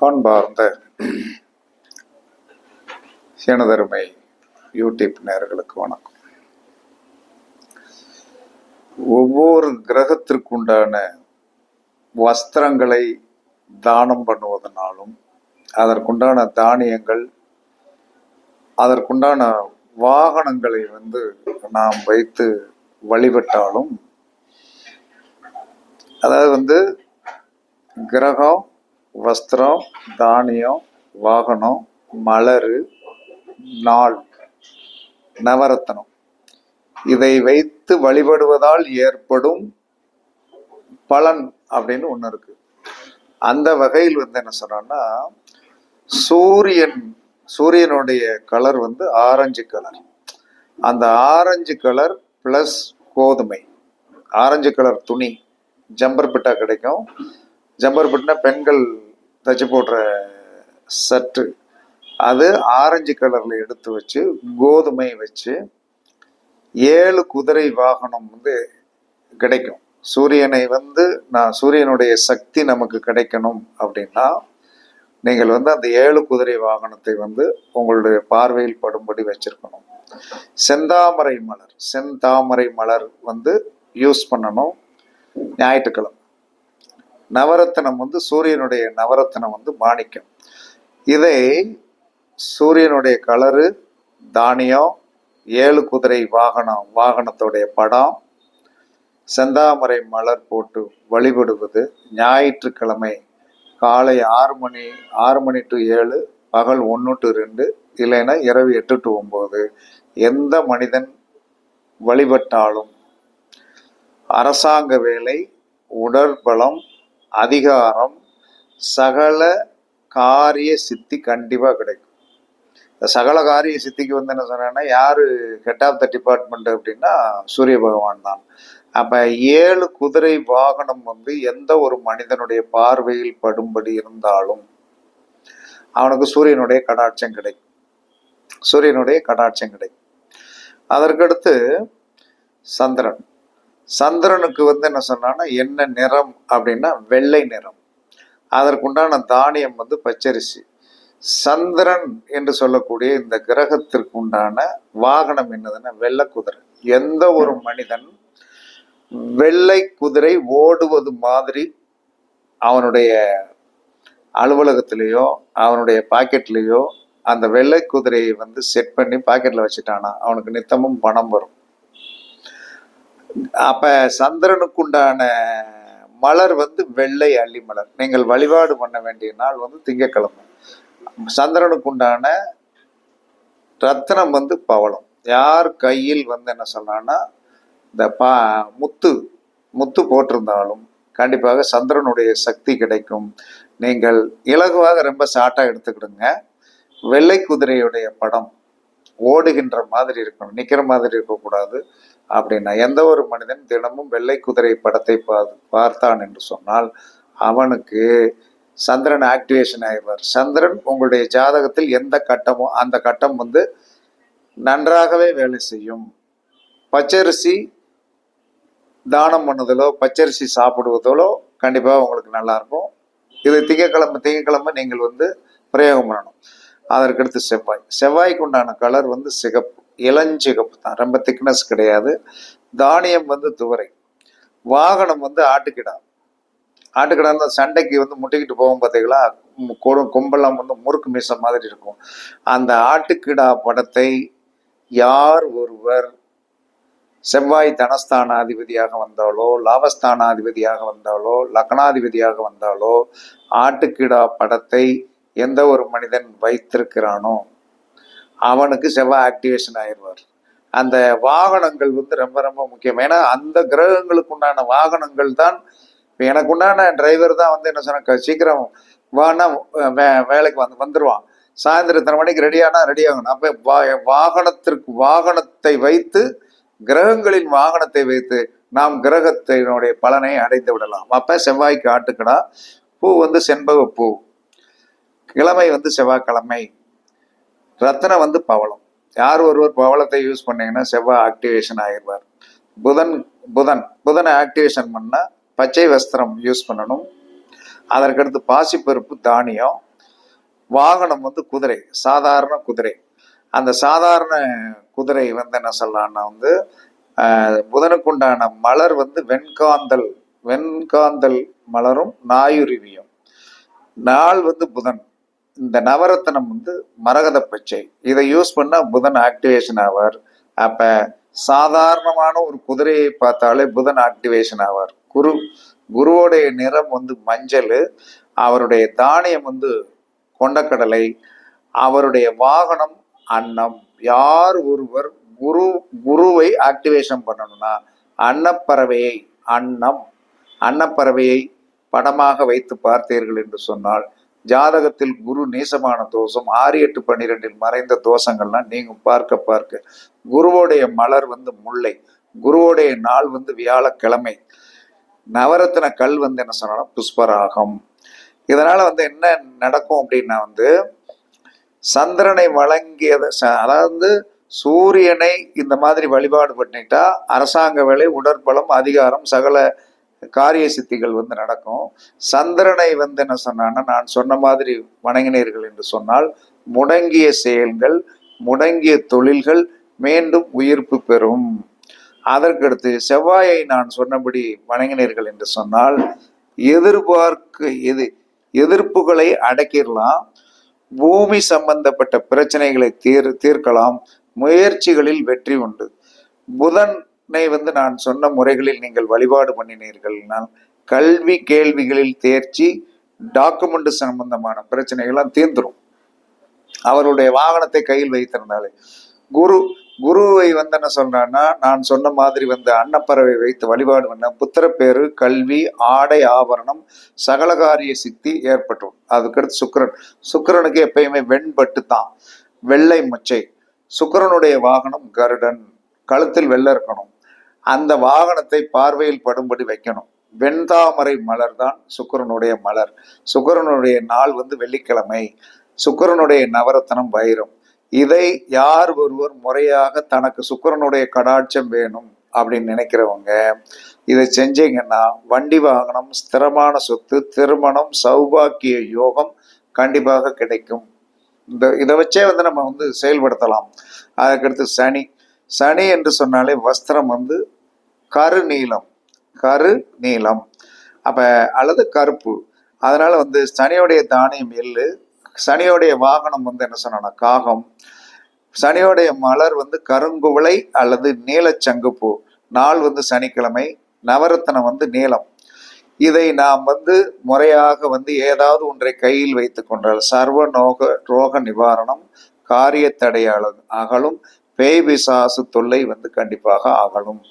அன்பார்ந்த சேனதருமை யூடியூப் நேர்களுக்கு வணக்கம். ஒவ்வொரு கிரகத்திற்குண்டான வஸ்திரங்களை தானம் பண்ணுவதனாலும் அதற்குண்டான தானியங்கள் அதற்குண்டான வாகனங்களை வந்து நாம் வைத்து வழிபட்டாலும் அதாவது வந்து கிரகம் வஸ்திரம் தானியம் வாகனம் மலர் நாள் நவரத்தனம். இதை வைத்து வழிபடுவதால் ஏற்படும் பலன் அப்படின்னு ஒன்று இருக்கு. அந்த வகையில் வந்து என்ன சொல்றோம்னா சூரியன் சூரியனுடைய கலர் வந்து ஆரஞ்சு கலர். அந்த ஆரஞ்சு கலர் ப்ளஸ் கோதுமை. ஆரஞ்சு கலர் துணி ஜம்பர் பிட்டா கிடைக்கும். ஜம்பர் பிட்னா பெண்கள் தச்சு போடுற சட்டு. அது ஆரஞ்சு கலரில் எடுத்து வச்சு கோதுமை வச்சு ஏழு குதிரை வாகனம் வந்து கிடைக்கும். சூரியனை வந்து நான் சூரியனுடைய சக்தி நமக்கு கிடைக்கணும் அப்படின்னா நீங்கள் வந்து அந்த ஏழு குதிரை வாகனத்தை வந்து உங்களுடைய பார்வையில் படும்படி வச்சிருக்கணும். செந்தாமரை மலர். செந்தாமரை மலர் வந்து யூஸ் பண்ணணும் ஞாயிற்றுக்கிழமை. நவரத்தினம் வந்து சூரியனுடைய நவரத்தினம் வந்து மாணிக்கம். இதை சூரியனுடைய கலரு தானியம் ஏழு குதிரை வாகனம் வாகனத்துடைய படம் செந்தாமரை மலர் போட்டு வழிபடுவது ஞாயிற்றுக்கிழமை காலை ஆறு மணி ஆறு மணி டு ஏழு பகல் ஒன்று டு ரெண்டு இல்லைன்னா இரவு எட்டு டு ஒம்பது எந்த மனிதன் வழிபட்டாலும் அரசாங்க வேலை உடற்பலம் அதிகாரம் சகல காரிய சித்தி கண்டிப்பாக கிடைக்கும். இந்த சகல காரிய சித்திக்கு வந்து என்ன சொன்னேன்னா யார் ஹெட் ஆஃப் த டிபார்ட்மெண்ட் அப்படின்னா சூரிய பகவான் தான். அப்போ ஏழு குதிரை வாகனம் வந்து எந்த ஒரு மனிதனுடைய பார்வையில் படும்படி இருந்தாலும் அவனுக்கு சூரியனுடைய கடாட்சம் கிடைக்கும். சூரியனுடைய கடாட்சம் கிடைக்கும். அதற்கடுத்து சந்திரன். சந்திரனுக்கு வந்து என்ன சொன்னான்னா என்ன நிறம்? அப்படின்னா வெள்ளை நிறம். அதற்குண்டான தானியம் வந்து பச்சரிசி. சந்திரன் என்று சொல்லக்கூடிய இந்த கிரகத்திற்கு உண்டான வாகனம் என்னதுன்னா வெள்ளை குதிரை. எந்த ஒரு மனிதன் வெள்ளை குதிரை ஓடுவது மாதிரி அவனுடைய அலுவலகத்திலேயோ அவனுடைய பாக்கெட்லேயோ அந்த வெள்ளை குதிரையை வந்து செட் பண்ணி பாக்கெட்டில் வச்சுட்டானா அவனுக்கு நித்தமும் பணம் வரும். அப்ப சந்திரனுக்குண்டான மலர் வந்து வெள்ளை அள்ளி மலர். நீங்கள் வழிபாடு பண்ண வேண்டிய நாள் வந்து திங்கக்கிழமை. சந்திரனுக்குண்டான ரத்னம் வந்து பவளம். யார் கையில் வந்து என்ன சொன்னான்னா இந்த பா முத்து முத்து போட்டிருந்தாலும் கண்டிப்பாக சந்திரனுடைய சக்தி கிடைக்கும். நீங்கள் இலகுவாக ரொம்ப ஷார்ட்டாக எடுத்துக்கிடுங்க. வெள்ளை குதிரையுடைய படம் ஓடுகின்ற மாதிரி இருக்கணும். நிற்கிற மாதிரி இருக்கக்கூடாது. அப்படின்னா எந்த ஒரு மனிதன் தினமும் வெள்ளை குதிரை படத்தை பார்த்தான் என்று சொன்னால் அவனுக்கு சந்திரன் ஆக்டிவேஷன் ஆகிடுவார் சந்திரன் உங்களுடைய ஜாதகத்தில் எந்த கட்டமோ அந்த கட்டம் வந்து நன்றாகவே வேலை செய்யும். பச்சரிசி தானம் பண்ணுதலோ பச்சரிசி சாப்பிடுவதோ கண்டிப்பாக உங்களுக்கு நல்லா இருக்கும் இது திங்கக்கிழமை திங்கக்கிழமை நீங்கள் வந்து பிரயோகம் பண்ணணும். அதற்கடுத்து செவ்வாய். செவ்வாய்க்கு உண்டான கலர் வந்து சிகப்பு. இளஞ்சிகப்பு தான் ரொம்ப திக்னஸ் கிடையாது. தானியம் வந்து துவரை. வாகனம் வந்து ஆட்டுக்கிடா. ஆட்டுக்கிடா இருந்தால் சண்டைக்கு வந்து முட்டிக்கிட்டு போகும் பார்த்தீங்களா ம், கொடு- வந்து முறுக்கு மீசம் மாதிரி இருக்கும். அந்த ஆட்டுக்கிடா படத்தை யார் ஒருவர் செவ்வாய் தனஸ்தானாதிபதியாக வந்தாலோ லாபஸ்தானாதிபதியாக வந்தாலோ லக்னாதிபதியாக வந்தாலோ ஆட்டுக்கிடா படத்தை எந்த ஒரு மனிதன் வைத்திருக்கிறானோ அவனுக்கு செவ்வாய் ஆக்டிவேஷன் ஆயிடுவார். அந்த வாகனங்கள் வந்து ரொம்ப ரொம்ப முக்கியம். ஏன்னா அந்த கிரகங்களுக்கு உண்டான வாகனங்கள் தான் இப்போ எனக்கு உண்டான டிரைவர் தான் வந்து என்ன சொன்ன சீக்கிரம் வானா வே வேலைக்கு வந்து வந்துடுவான் சாயந்தரம் இத்தனை மணிக்கு ரெடியானா ரெடி ஆகணும். அப்போ வா வாகனத்திற்கு வாகனத்தை வைத்து கிரகங்களின் வாகனத்தை வைத்து நாம் கிரகத்தினுடைய பலனை அடைந்து விடலாம். அப்போ செவ்வாய்க்கு ஆட்டுக்கடா பூ வந்து செண்பக பூ கிழமை வந்து செவ்வாய்க்கிழமை. ரத்தினம் வந்து பவளம். யார் ஒருவர் பவளத்தை யூஸ் பண்ணீங்கன்னா செவ்வாய் ஆக்டிவேஷன் ஆகிடுவார் புதன் புதன் புதனை ஆக்டிவேஷன் பண்ணால் பச்சை வஸ்திரம் யூஸ் பண்ணணும். அதற்கடுத்து பாசிப்பருப்பு தானியம் வாகனம் வந்து குதிரை சாதாரண குதிரை. அந்த சாதாரண குதிரை வந்து என்ன சொல்லலாம்னா வந்து புதனுக்குண்டான மலர் வந்து வெண்காந்தல் வெண்காந்தல் மலரும் நாயுருவியும். நாள் வந்து புதன். இந்த நவரத்தனம் வந்து மரகத பச்சை இதை யூஸ் பண்ணா புதன் ஆக்டிவேஷன் ஆவார். அப்ப சாதாரணமான ஒரு குதிரையை பார்த்தாலே புதன் ஆக்டிவேஷன் ஆவார். குரு குருவோடைய நிறம் வந்து மஞ்சள் அவருடைய தானியம் வந்து கொண்டக்கடலை அவருடைய வாகனம் அன்னம். யார் ஒருவர் குரு குருவை ஆக்டிவேஷன் பண்ணணும்னா அன்னப்பறவையை அன்னம் அன்னப்பறவையை படமாக வைத்து பார்த்தீர்கள் என்று சொன்னால் ஜாதகத்தில் குரு நீசமான தோஷம் ஆறு எட்டு பன்னிரெண்டில் மறைந்த தோஷங்கள்லாம் நீங்கள் பார்க்க பார்க்க. குருவோடைய மலர் வந்து முல்லை. குருவோடைய நாள் வந்து வியாழக்கிழமை. நவரத்தின கல் வந்து என்ன சொன்னாலும் புஷ்பராகம். இதனால வந்து என்ன நடக்கும் அப்படின்னா வந்து சந்திரனை வழங்கியது ச- அதாவது சூரியனை இந்த மாதிரி வழிபாடு பண்ணிட்டா அரசாங்க வேலை உடற்பலம் அதிகாரம் சகல காரிய சித்திகள் வந்து நடக்கும். சந்திரனை வந்து என்ன சொன்னான்னா நான் சொன்ன மாதிரி வணங்கினீர்கள் என்று சொன்னால் முடங்கிய செயல்கள் முடங்கிய தொழில்கள் மீண்டும் உயிர்ப்பு பெறும். அதற்கடுத்து செவ்வாயை நான் சொன்னபடி வணங்கினீர்கள் என்று சொன்னால் எதிர்பார்க்க எது எதிர்ப்புகளை அடக்கிடலாம். பூமி சம்பந்தப்பட்ட பிரச்சனைகளை தீர் தீர்க்கலாம். முயற்சிகளில் வெற்றி உண்டு. புதன் வந்து நான் சொன்ன முறைகளில் நீங்கள் வழிபாடு பண்ணினீர்கள்னால் கல்வி கேள்விகளில் தேர்ச்சி டாக்குமெண்ட் சம்பந்தமான பிரச்சனைகள்லாம் தீர்ந்துடும் அவருடைய வாகனத்தை கையில் வைத்திருந்தாலே. குரு குருவை வந்து என்ன சொல்றான்னா நான் சொன்ன மாதிரி வந்து அன்னப்பறவை வைத்து வழிபாடு பண்ண புத்திரப்பேரு கல்வி ஆடை ஆபரணம் சகலகாரிய சித்தி ஏற்பட்டும். அதுக்கடுத்து சுக்கிரன். சுக்கிரனுக்கு எப்பயுமே வெண்பட்டு தான். வெள்ளை மொச்சை. சுக்கிரனுடைய வாகனம் கருடன். கழுத்தில் வெள்ளை இருக்கணும். அந்த வாகனத்தை பார்வையில் படும்படி வைக்கணும். வெண்தாமரை மலர் தான் சுக்கிரனுடைய மலர். சுக்கிரனுடைய நாள் வந்து வெள்ளிக்கிழமை. சுக்கரனுடைய நவரத்தனம் வைரம். இதை யார் ஒருவர் முறையாக தனக்கு சுக்கிரனுடைய கடாட்சம் வேணும் அப்படின்னு நினைக்கிறவங்க இதை செஞ்சீங்கன்னா வண்டி வாகனம் ஸ்திரமான சொத்து திருமணம் சௌபாக்கிய யோகம் கண்டிப்பாக கிடைக்கும். இந்த இதை வச்சே வந்து நம்ம வந்து செயல்படுத்தலாம். அதுக்கடுத்து சனி. சனி என்று சொன்னாலே வஸ்திரம் வந்து கரு நீளம் கரு நீளம். அப்ப அல்லது கருப்பு. அதனால வந்து சனியோடைய தானியம் எள்ளு சனியோடைய வாகனம் வந்து என்ன சொன்னா காகம். சனியோடைய மலர் வந்து கருங்குவளை அல்லது நீலச்சங்குப்பூ நாள் வந்து சனிக்கிழமை நவரத்தனம் வந்து நீளம். இதை நாம் வந்து முறையாக வந்து ஏதாவது ஒன்றை கையில் வைத்துக் கொண்டால் சர்வ நோக ரோக நிவாரணம் காரிய தடையாள அகலும் பேய் பிசாசு தொல்லை வந்து கண்டிப்பாக அகலும்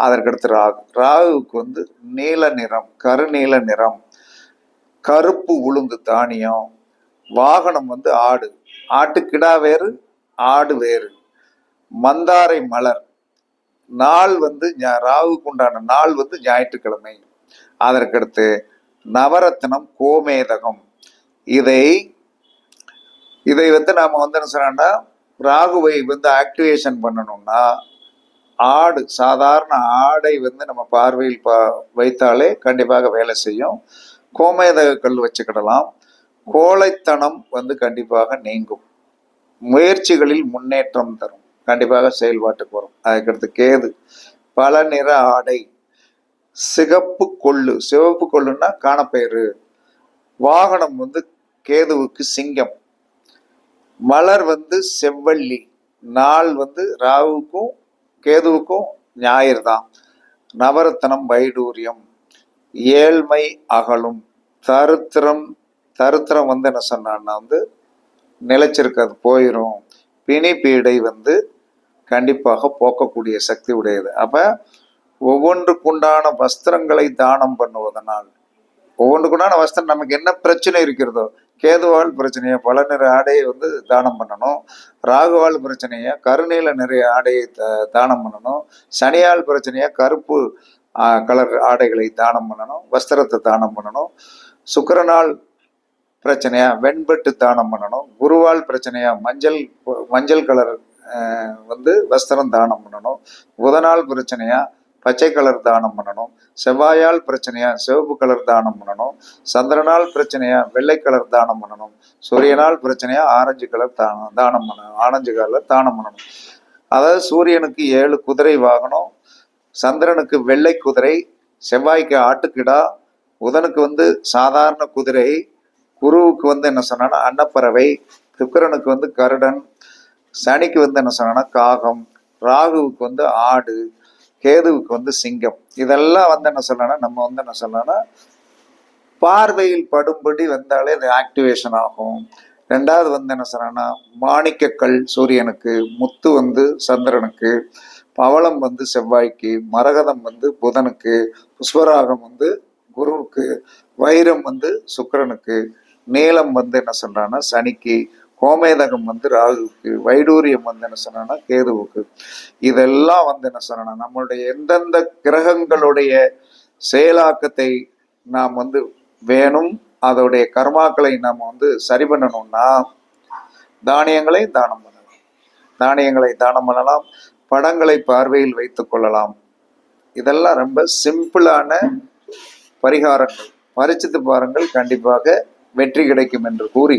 அதற்கடுத்து ராகு. ராகுவுக்கு வந்து நீல நிறம் கருநீல நிறம் கருப்பு உளுந்து தானியம் வாகனம் வந்து ஆடு. ஆட்டுக்கிடா வேறு ஆடு வேறு. மந்தாரை மலர். நாள் வந்து ஞா- ராகுக்கு உண்டான நாள் வந்து ஞாயிற்றுக்கிழமை. அதற்கடுத்து நவரத்னம் கோமேதகம். இதை இதை வந்து நாம வந்து என்ன சொன்னா ராகுவை வந்து ஆக்டிவேஷன் பண்ணணும்னா ஆடு சாதாரண ஆடை வந்து நம்ம பார்வையில் பா வைத்தாலே கண்டிப்பாக வேலை செய்யும். கோமேதக கல் வச்சுக்கிடலாம். கோழைத்தனம் வந்து கண்டிப்பாக நீங்கும். முயற்சிகளில் முன்னேற்றம் தரும். கண்டிப்பாக செயல்பாட்டுக்கு வரும். அதுக்கடுத்து கேது. பல நிற ஆடை. சிகப்பு கொள்ளு. சிவப்பு கொள்ளுன்னா காணப்பெயரு. வாகனம் வந்து கேதுவுக்கு சிங்கம். மலர் வந்து செவ்வள்ளி. நாள் வந்து ராவுக்கும் கேதுவுக்கும் ஞாயிறு தான் நவரத்தனம் வைடூரியம். ஏழ்மை அகலும். தருத்திரம் தருத்திரம் வந்து என்ன சொன்னான்னா வந்து நிலைச்சிருக்காது போயிடும் பிணி பீடை வந்து கண்டிப்பாக போக்கக்கூடிய சக்தி உடையது. அப்போ ஒவ்வொன்றுக்குண்டான வஸ்திரங்களை தானம் பண்ணுவதனால் ஒவ்வொன்றுக்குண்டான வஸ்திரம் நமக்கு என்ன பிரச்சனை இருக்கிறதோ கேதுவால் பிரச்சனையை பல நிற ஆடையை வந்து தானம் பண்ணணும். ராகுவால் பிரச்சனையை கருநீல நிறைய ஆடையை த- தானம் பண்ணணும். சனியால் பிரச்சனையை கருப்பு கலர் ஆடைகளை தானம் பண்ணணும். வஸ்திரத்தை தானம் பண்ணணும். சுக்கரனால் பிரச்சனையா வெண்பட்டு தானம் பண்ணணும். குருவால் பிரச்சனையா மஞ்சள் மஞ்சள் கலர் வந்து வஸ்திரம் தானம் பண்ணணும். புதனால் பிரச்சனையா பச்சை கலர் தானம் பண்ணணும். செவ்வாயால் பிரச்சனையா சிவப்பு கலர் தானம் பண்ணணும். சந்திரனால் பிரச்சனையா வெள்ளை கலர் தானம் பண்ணணும். சூரியனால் பிரச்சனையா ஆரஞ்சு கலர் தானம் தானம் பண்ணணும். ஆரஞ்சு கலர் தானம் பண்ணணும். அதாவது சூரியனுக்கு ஏழு குதிரை வாகனம் சந்திரனுக்கு வெள்ளை குதிரை செவ்வாய்க்கு ஆட்டுக்கிடா புதனுக்கு வந்து சாதாரண குதிரை குருவுக்கு வந்து என்ன சொன்னான்னா அன்னப்பறவை சுக்கரனுக்கு வந்து கருடன் சனிக்கு வந்து என்ன சொன்னான்னா காகம் ராகுவுக்கு வந்து ஆடு கேதுவுக்கு வந்து சிங்கம். இதெல்லாம் வந்து என்ன சொல்லணும் நம்ம வந்து என்ன சொல்லணும் பார்வையில் படும்படி வந்தாலே இது ஆக்டிவேஷன் ஆகும். ரெண்டாவது வந்து என்ன சொன்னா மாணிக்கக்கல் சூரியனுக்கு முத்து வந்து சந்திரனுக்கு பவளம் வந்து செவ்வாய்க்கு மரகதம் வந்து புதனுக்கு புஷ்பராகம் வந்து குருவுக்கு வைரம் வந்து சுக்கிரனுக்கு நீளம் வந்து என்ன சொல்கிறான்னா சனிக்கு கோமேதகம் வந்து ராகுவுக்கு வைடூரியம் வந்து என்ன சொன்னா கேதுவுக்கு. இதெல்லாம் வந்து என்ன சொன்னா நம்மளுடைய எந்தெந்த கிரகங்களுடைய செயலாக்கத்தை நாம் வந்து வேணும் அதோடைய கர்மாக்களை நாம் வந்து சரி பண்ணணும்னா தானியங்களை தானம் பண்ணலாம். தானியங்களை தானம் பண்ணலாம் படங்களை பார்வையில் வைத்து கொள்ளலாம். இதெல்லாம் ரொம்ப சிம்பிளான பரிகாரங்கள். பரிச்சித்து பாருங்கள் கண்டிப்பாக வெற்றி கிடைக்கும் என்று கூறி.